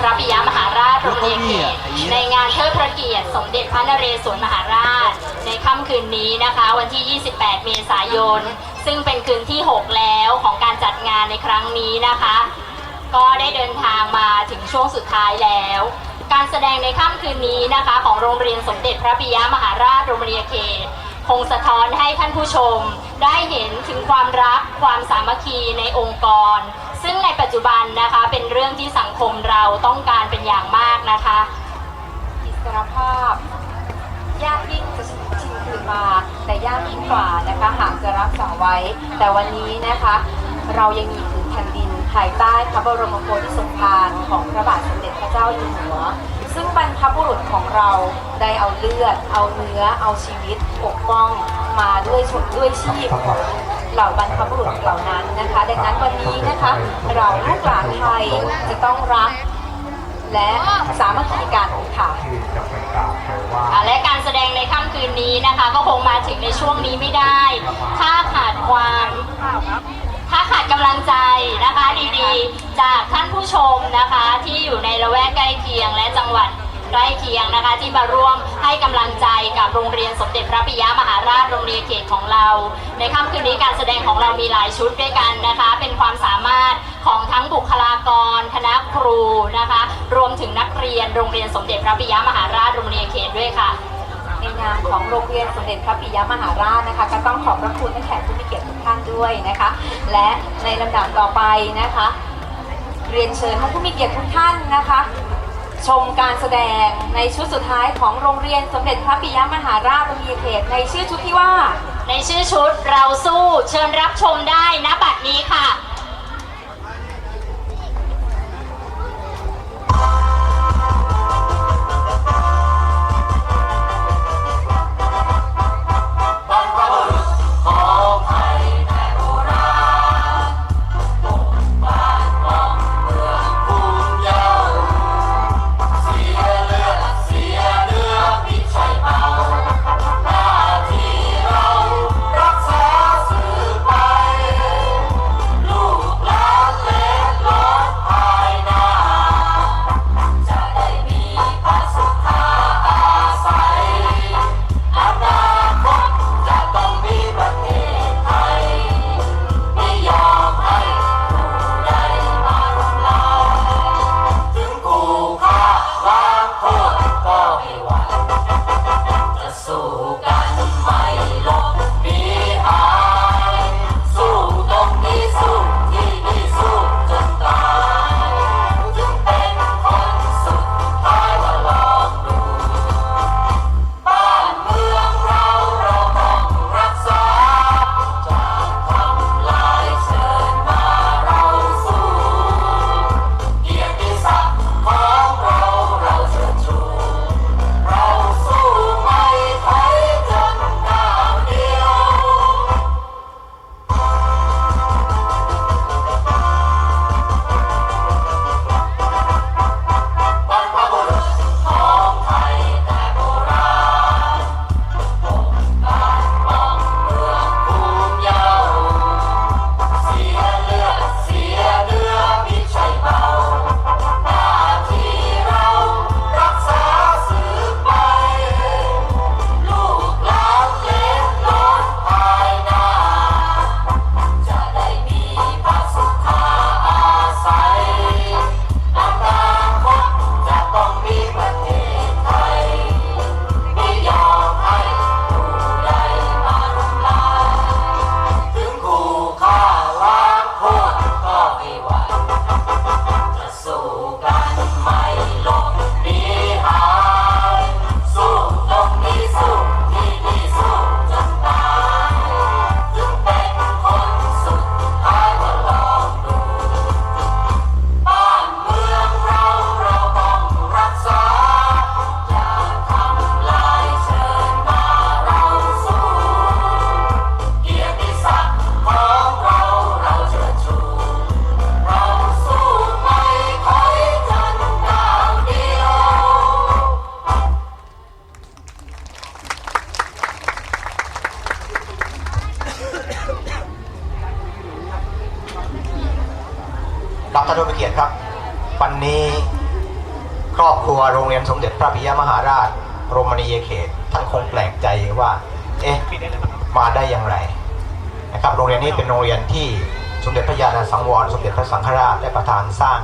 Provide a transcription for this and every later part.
พระปิยมหาราชโรงเรียนเขตในงานเทิดพระเกียรติสมเด็จพระนเรศวรมหาราช ในค่ำคืนนี้นะคะ วันที่ 28 เมษายน ซึ่งเป็นคืนที่ 6 แล้วของการจัดงานในครั้งนี้นะคะ ก็ได้เดินทางมาถึงช่วงสุดท้ายแล้ว การแสดงในค่ำคืนนี้นะคะ ของโรงเรียนสมเด็จพระปิยมหาราชโรงเรียนเขตคงสะท้อนให้ท่านผู้ชมได้เห็นถึงความรักความสามัคคีในองค์กร ซึ่งในปัจจุบันนะคะเป็นเรื่องที่สังคมเราต้องการเป็นอย่างมากนะคะ อิสรภาพ ยากยิ่งจะชิงคืนมาแต่ยากยิ่งกว่านะคะหากจะรักษาไว้ แต่วันนี้นะคะ เรายังมีผืนแผ่นดินภายใต้พระบรมโพธิสมภารของพระบาทสมเด็จพระเจ้าอยู่หัวซึ่งบรรพบุรุษของเราได้เอาเลือด เอาเนื้อ เอาชีวิตปกป้องมาด้วยชนด้วยชีพของ เหล่าบรรพบุรุษเหล่านั้นนะคะ ดังนั้นวันนี้นะคะเราลูกหลานไทยจะต้องรักและสามัคคีกันค่ะและการแสดงในค่ำคืนนี้นะคะ ก็คงมาถึงในช่วงนี้ไม่ได้ ถ้าขาดความถ้าขาดกำลังใจนะคะดีๆ จากท่านผู้ชมนะคะที่อยู่ในละแวกใกล้เคียงและจังหวัด ใกล้เคียงนะคะ ที่มาร่วมให้กำลังใจกับโรงเรียนสมเด็จพระปิยมหาราชโรงเรียนเขตของเรา ในค่ำคืนนี้การแสดงของเรามีหลายชุดด้วยกันนะคะ เป็นความสามารถของทั้งบุคลากร คณะครูนะคะ รวมถึงนักเรียนโรงเรียนสมเด็จพระปิยมหาราชโรงเรียนเขตด้วยค่ะในนามของโรงเรียนสมเด็จพระปิยมหาราชนะคะ ก็ต้องขอบพระคุณท่านแขกผู้มีเกียรติทุกท่านด้วยนะคะ และในลำดับต่อไปนะคะ เรียนเชิญท่านผู้มีเกียรติทุกท่านนะคะ ชมการแสดงในชุดสุดท้ายของโรงเรียนสมเด็จพระปิยมหาราชโรงเรียนเขตในชื่อชุดที่ว่า ในชื่อชุดเราสู้เชิญรับชมได้ณบัดนี้ค่ะ ตท่านคงแปลกใจว่า เอ๊ะมาได้อย่างไรนะครับโรงเรียนนี้เป็นโรงเรียนที่สมเด็จพระญาณสังวร สมเด็จพระสังฆราชได้ประทานสร้าง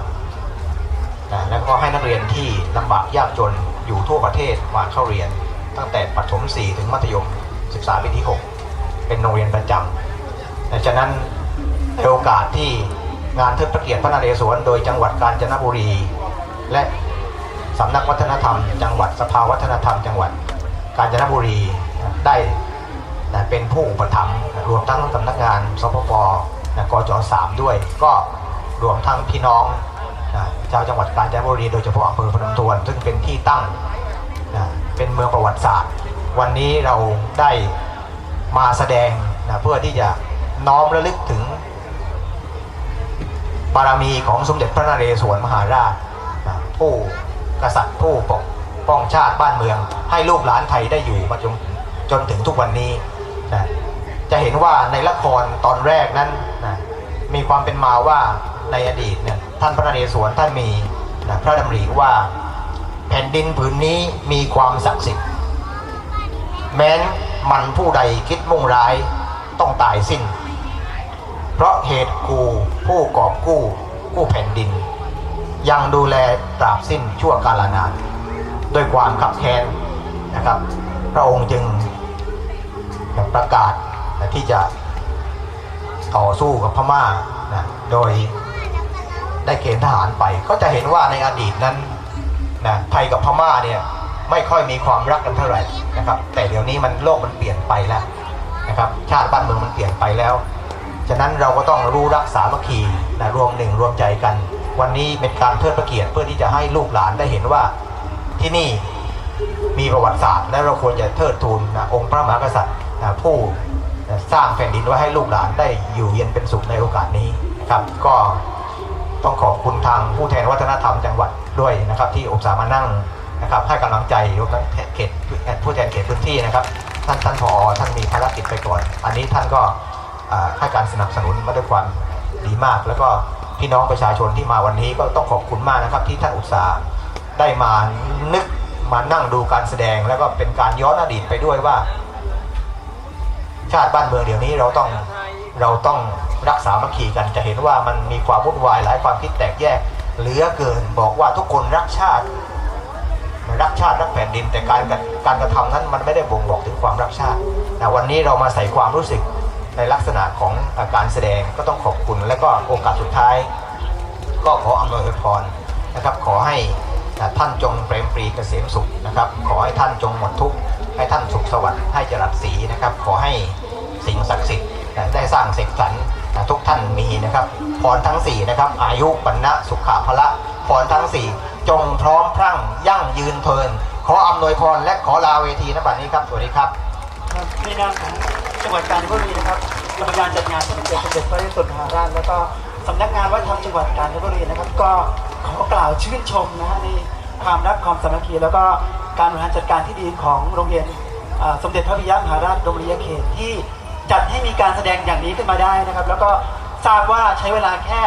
นะแล้วก็ให้นักเรียนที่ลำบากยากจนอยู่ทั่วประเทศมาเข้าเรียน ตั้งแต่ประถม 4 ถึงมัธยมศึกษาปีที่ 6 เป็นโรงเรียนประจำดังนั้นในโอกาสที่งานเทิดพระเกียรติพระนเรศวรโดยจังหวัดกาญจนบุรี และสำนักวัฒนธรรม จังหวัดสภาวัฒนธรรมจังหวัด กาญจนบุรีได้นะเป็นผู้อุปถัมภ์รวมทั้งสำนักงานสพปนะกจ3ด้วย ก็รวมทั้งพี่น้องนะชาวจังหวัดกาญจนบุรีโดยเฉพาะอำเภอพนมทวน ซึ่งเป็นที่ตั้งนะเป็นเมืองประวัติศาสตร์ วันนี้เราได้มาแสดงนะเพื่อที่จะน้อมระลึกถึงบารมีของสมเด็จพระนเรศวรมหาราชนะผู้กษัตริย์ผู้ปก ป้องชาติบ้านเมือง ให้ลูกหลานไทยได้อยู่มาจนจนถึงทุกวันนี้นะจะเห็นว่าในละครตอนแรกนั้นนะมีความเป็นมาว่าในอดีตเนี่ยท่านพระนเรศวรท่านมีนะพระดำริว่าแผ่นดินผืนนี้มีความศักดิ์สิทธิ์แม้นมันผู้ใดคิดมุ่งร้ายต้องตายสิ้น เพราะเหตุกูผู้กอบกู้กู้แผ่นดิน ยังดูแลตราบสิ้นชั่วกาลนาน ด้วยความขับแค้นนะครับ พระองค์จึงประกาศที่จะต่อสู้กับพม่านะโดยได้เกณฑ์ทหารไป ก็จะเห็นว่าในอดีตนั้นนะไทยกับพม่าเนี่ยไม่ค่อยมีความรักกันเท่าไหร่นะครับ แต่เดี๋ยวนี้มันโลกมันเปลี่ยนไปแล้วนะครับ ชาติบ้านเมืองมันเปลี่ยนไปแล้ว ฉะนั้นเราก็ต้องรู้รักสามัคคีนะรวมหนึ่งรวมใจกัน วันนี้เป็นการเทิดพระเกียรติเพื่อที่จะให้ลูกหลานได้เห็นว่า ที่นี่มีประวัติศาสตร์ และเราควรจะเทิดทูนนะองค์พระมหากษัตริย์นะผู้สร้างแผ่นดินไว้ให้ลูกหลานได้อยู่เย็นเป็นสุขในโอกาสนี้ครับก็ต้องขอบคุณทางผู้แทนวัฒนธรรมจังหวัดด้วยนะครับ ที่อุตส่ามานั่งนะครับให้กำลังใจรวมทั้งเขตผู้แทนเขตพื้นที่นะครับ ท่านท่านผอท่านมีภารกิจไปก่อน อันนี้ท่านก็ให้การสนับสนุนมาด้วยความดีมาก แล้วก็พี่น้องประชาชนที่มาวันนี้ก็ต้องขอบคุณมากนะครับ ที่ท่านอุตสาห์ ได้มานึกมานั่งดูการแสดงแล้วก็เป็นการย้อนอดีตไปด้วยว่า ชาติบ้านเมืองเดี๋ยวนี้เราต้องเราต้องรักษามัคคีกันจะเห็นว่ามันมีความวุ่นวายหลายความคิดแตกแยกเหลือเกินบอกว่าทุกคนรักชาติ รักชาติรักแผ่นดิน แต่การการกระทำนั้นมันไม่ได้บ่งบอกถึงความรักชาติแต่วันนี้เรามาใส่ความรู้สึกในลักษณะของอาการแสดงก็ต้องขอบคุณ และก็โอกาสสุดท้าย ก็ขออำนวยพรนะครับขอให้ ท่านจงเปรมปรีเกษมสุขนะครับ ขอให้ท่านจงหมดทุกข์ให้ท่านสุขสวัสดิ์ให้จรัสศรีนะครับ ขอให้สิ่งศักดิ์สิทธิ์ได้สร้างเสกสรรทุกท่านมีนะครับพรทั้งสี่นะครับอายุปัณะสุขะพละพรทั้งสี่จงพร้อมพรั่งยั่งยืนเพลิน ขออำนวยพรและขอลาเวทีณบัดนี้ครับ สวัสดีครับในนามของจังหวัดกาญจนบุรีนะครับกรรมการจัดงานสมเด็จสร็จพระเรศวรมหาราชแล้วก็สำนักงานวัฒนธรรมจังหวัดกาญจนบุรี ก็ขอกล่าวชื่นชมนะฮะในความรักความสามัคคีแล้วก็การบริหารจัดการที่ดีของโรงเรียนสมเด็จพระปิยมหาราชบรมนียเขตที่จัดให้มีการแสดงอย่างนี้ขึ้นมาได้นะครับ แล้วก็ทราบว่าใช้เวลาแค่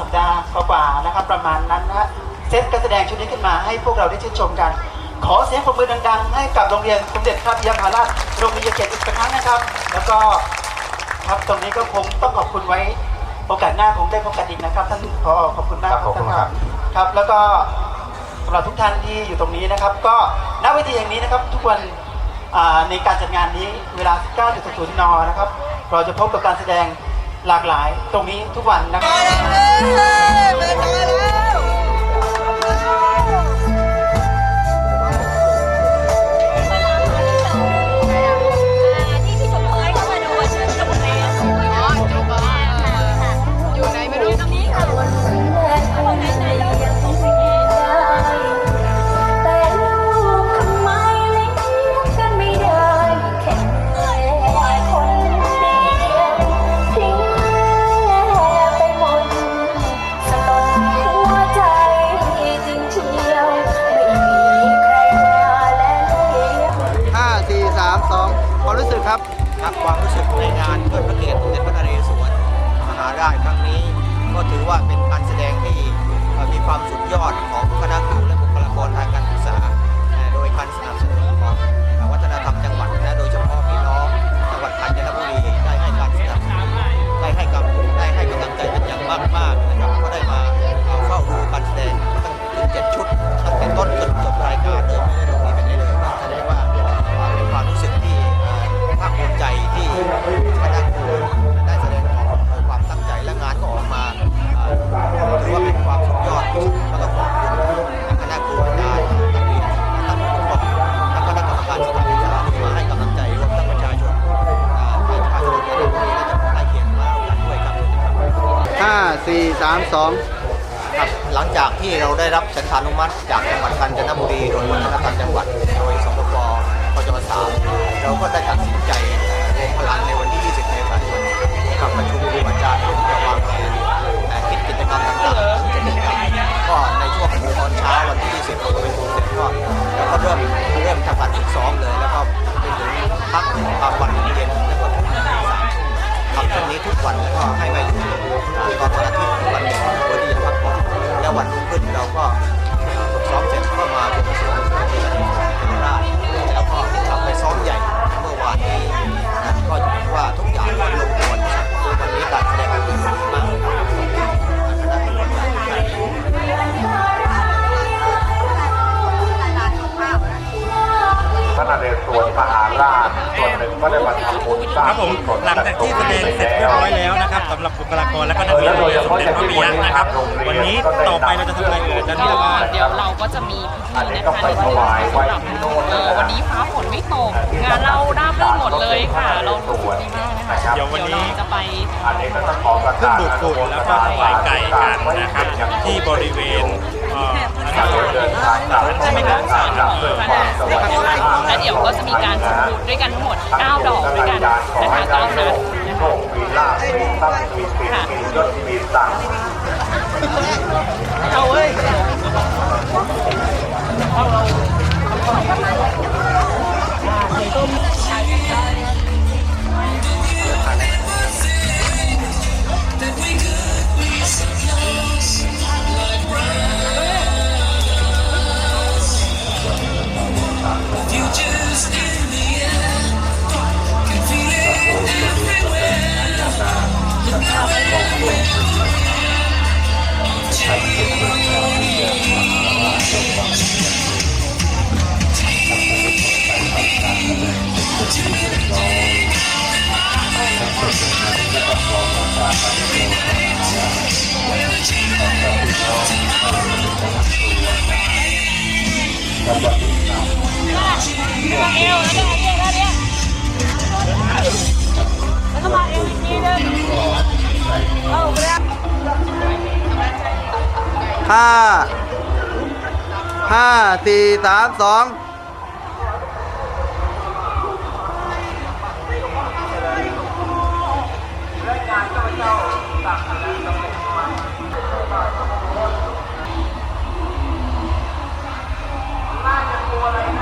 สัปดาห์กว่าๆนะครับ ประมาณนั้นนะเซตการแสดงชุดนี้ขึ้นมาให้พวกเราได้ชื่นชมกัน ขอเสียงปรบมือดังๆ ให้กับโรงเรียนสมเด็จพระปิยมหาราชโรงเรียนเกียรติอีกครั้งนะครับ แล้วก็ครับตรงนี้ก็คงต้องขอบคุณไว้ โอกาสหน้าคงได้พบกันอีกนะครับท่านผอขอบคุณมากครับขอบคุณครับครับแล้วก็สำหรับทุกท่านที่อยู่ตรงนี้นะครับ ก็ณเวทีแห่งนี้นะครับ ทุกวันอ่าในการจัดงานนี้เวลา 19.00นนะครับ เราจะพบกับการแสดงหลากหลายตรงนี้ทุกวันนะครับ 2ครับหลังจากที่เราได้รับสัญชานุมัติ จากจังหวัดกาญจนบุรีโดยวัฒนธรรมจังหวัดโดยสปปพจสามเราก็ได้ตัดสินใจ เราก็ฝึกซ้อมเสร็จก็มาบวงสรวงที่เป็นราชแล้วก็กลับไปซ้อมใหญ่เมื่อวานนี้นะก็ถือว่าทุกอย่างก็ลงตัวครับวันนี้การแสดงออกมาดีมากครับคณะกรรมการพระนเรศวรมหาราชส่วนหนึ่งก็ได้มาทำบุญสร้างครับผมหลังจากที่แสดงเสร็จเรียบร้อยแล้วนะครับสำหรับบุคลากรและก็นักเรียนโรงเรียนสมเด็จพระปิยะนะครับ วันนี้ต่อไปเราจะทำอะไร เอ่ยอาจารย์พิรวานเดี๋ยวเราก็จะมีพิธีนะคะในวันนี้สำหรับเอ่อวันนี้ฟ้าฝนไม่ตก งานเราราบรื่นหมดเลยค่ะ เรารู้สึกดีมากนะคะเดี๋ยววันนี้เราจะไปอันนี้ก็ต้องขอประขึ้นกาศดูดฝุ่นแล้วก็ถวายไก่กันนะครับที่บริเวณเอ่ออนุสาวรีย์ใช่ไหมคะสารของพระนางและเดี๋ยวก็จะมีการจุดพลุด้วยกันทั้งหมด 9 ดอกด้วยกันนะคะต้อนรับนะโชคะ คมีลาภ ห้าห้าสี่สามสองตัวอะไร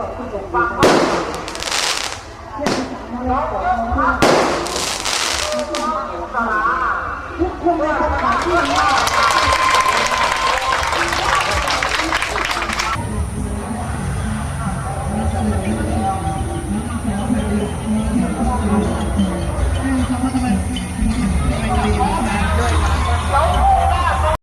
ทุกคนเลยค่ะที่ว่า